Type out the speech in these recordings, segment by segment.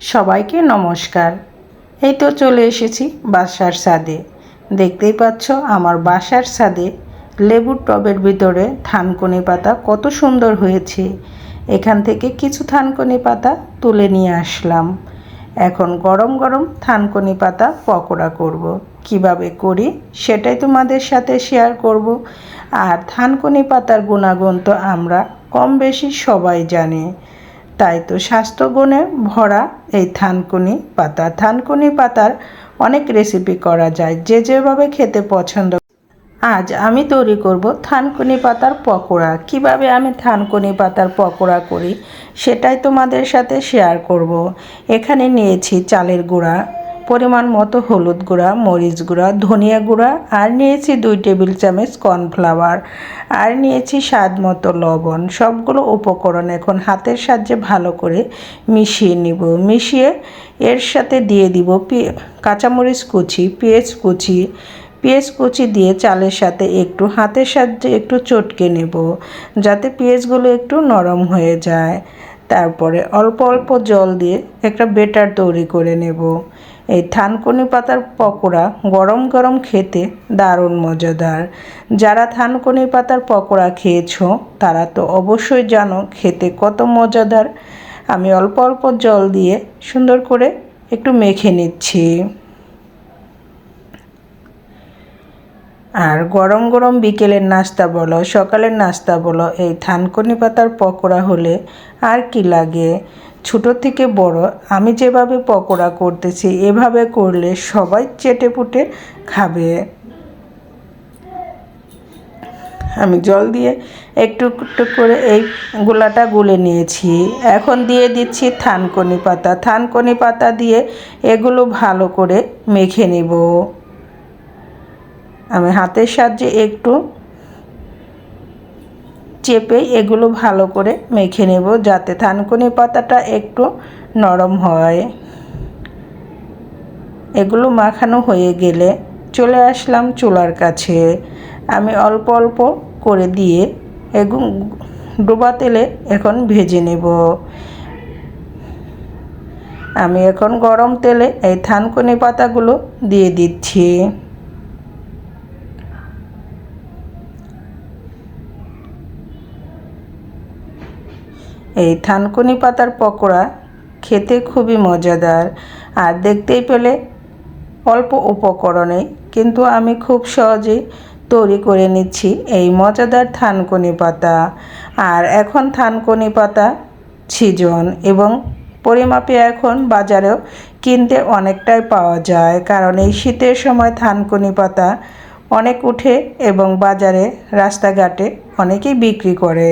সবাইকে নমস্কার। এই তো চলে এসেছি বাসার ছাদে। দেখতেই পাচ্ছ আমার বাসার ছাদে লেবুর টবের ভিতরে থানকুনি পাতা কত সুন্দর হয়েছে। এখান থেকে কিছু থানকুনি পাতা তুলে নিয়ে আসলাম। এখন গরম গরম থানকুনি পাতা পকোড়া করব। কীভাবে করি সেটাই তোমাদের সাথে শেয়ার করব। আর থানকুনি পাতার গুণাগুণ তো আমরা কম বেশি সবাই জানি। তাই তো স্বাস্থ্যগুণে ভরা এই থানকুনি পাতা। থানকুনি পাতার অনেক রেসিপি করা যায়, যে যেভাবে খেতে পছন্দ। আজ আমি তৈরি করব থানকুনি পাতার পকোড়া। কীভাবে আমি থানকুনি পাতার পকোড়া করি, সেটাই তোমাদের সাথে শেয়ার করব। এখানে নিয়েছি চালের গুঁড়া পরিমাণ মতো হলুদ গুঁড়া, মরিচ গুঁড়া, ধনিয়া গুঁড়া আর নিয়েছি দুই টেবিল চামচ কর্নফ্লাওয়ার। আর নিয়েছি স্বাদ মতো লবণ। সবগুলো উপকরণ এখন হাতের সাহায্যে ভালো করে মিশিয়ে নিব। মিশিয়ে এর সাথে দিয়ে দিব কাঁচামরিচ কুচি, পেঁয়াজ কুচি। পেঁয়াজ কুচি দিয়ে চালের সাথে একটু হাতের সাহায্যে একটু চটকে নেব যাতে পেঁয়াজগুলো একটু নরম হয়ে যায়। তারপরে অল্প অল্প জল দিয়ে একটা বেটার তৈরি করে নেব। এই থানকুনি পাতার পকোড়া গরম গরম খেতে দারুণ মজাদার। যারা থানকুনি পাতার পকোড়া খেয়েছো, তারা তো অবশ্যই জানো খেতে কত মজাদার। আমি অল্প অল্প জল দিয়ে সুন্দর করে একটু মেখে নিচ্ছি। আর গরম গরম বিকেলের নাস্তা বলো, সকালের নাস্তা বলো, এই থানকুনি পাতার পকোড়া হলে আর কি লাগে? ছোট থেকে বড়, আমি যেভাবে পকোড়া করতেছি, এভাবে করলে সবাই চেটে পুটে খাবে। আমি জল দিয়ে একটু একটু করে এই গোলাটা গুলে নিয়েছি। এখন দিয়ে দিচ্ছি থানকনি পাতা। থানকনি পাতা দিয়ে এগুলো ভালো করে মেখে নেব। আমি হাতের সাহায্যে একটু চেপে এগুলো ভালো করে মেখে নেব যাতে থানকুনি পাতাটা একটু নরম হয়। এগুলো মাখানো হয়ে গেলে চলে আসলাম চুলার কাছে। আমি অল্প অল্প করে দিয়ে এগুলো ডোবা তেলে এখন ভেজে নেব। আমি এখন গরম তেলে এই থানকুনি পাতাগুলো দিয়ে দিচ্ছি। এই থানকুনি পাতার পকোড়া খেতে খুবই মজাদার। আর দেখতেই পেলে অল্প উপকরণে, কিন্তু আমি খুব সহজেই তৈরি করে নিচ্ছি এই মজাদার থানকুনি পাতা। আর এখন থানকুনি পাতা সিজন এবং পরিমাপে এখন বাজারেও কিনতে অনেকটাই পাওয়া যায়, কারণ এই শীতের সময় থানকুনি পাতা অনেক উঠে এবং বাজারে রাস্তাঘাটে অনেকেই বিক্রি করে।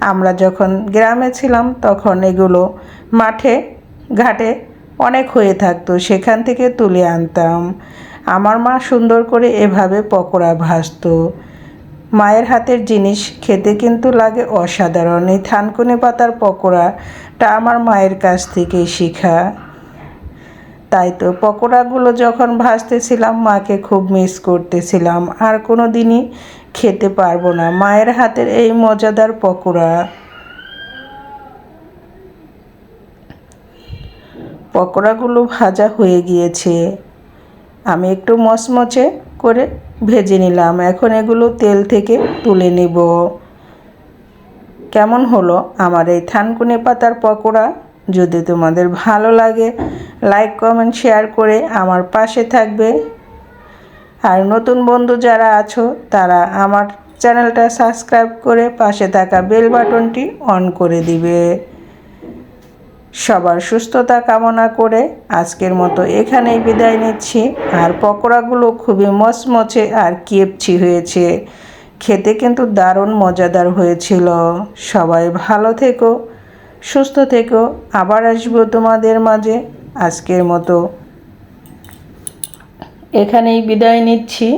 আমরা যখন গ্রামে ছিলাম, তখন এগুলো মাঠে, ঘাটে অনেক হয়ে থাকতো। সেখান থেকে তুলে আনতাম। আমার মা সুন্দর করে এভাবে পকোড়া ভাজত। মায়ের হাতের জিনিস খেতে কিন্তু লাগে অসাধারণ। এই থানকুনি পাতার পকোড়াটা আমার মায়ের কাছ থেকে শেখা। তাই তো পকোড়াগুলো যখন ভাজতেছিলাম, মাকে খুব মিস করতেছিলাম। আর কোনো দিনই খেতে পারব না। মায়ের হাতের এই মজাদার পকোড়া। পকোড়াগুলো ভাজা হয়ে গিয়েছে। আমি একটু মচমচে করে ভেজে নিলাম। এখন এগুলো তেল থেকে তুলে নেব। কেমন হলো আমার এই থানকুনি পাতার পকোড়া? যদি তোমাদের ভালো লাগে লাইক কমেন্ট শেয়ার করে আমার পাশে থাকবে। আর নতুন বন্ধু যারা আছো, তারা আমার চ্যানেলটা সাবস্ক্রাইব করে পাশে থাকা বেল বাটনটি অন করে দিবে। সবার সুস্থতা কামনা করে আজকের মতো এখানেই বিদায় নিচ্ছি। আর পকোড়াগুলো খুবই মচমচে আর কেপচি হয়েছে। খেতে কিন্তু দারুণ মজাদার হয়েছিল। সবাই ভালো থেকো। সুস্থ থেকো আবার আসব তোমাদের মাঝে আজকের মতো। এখানেই বিদায় নিচ্ছি।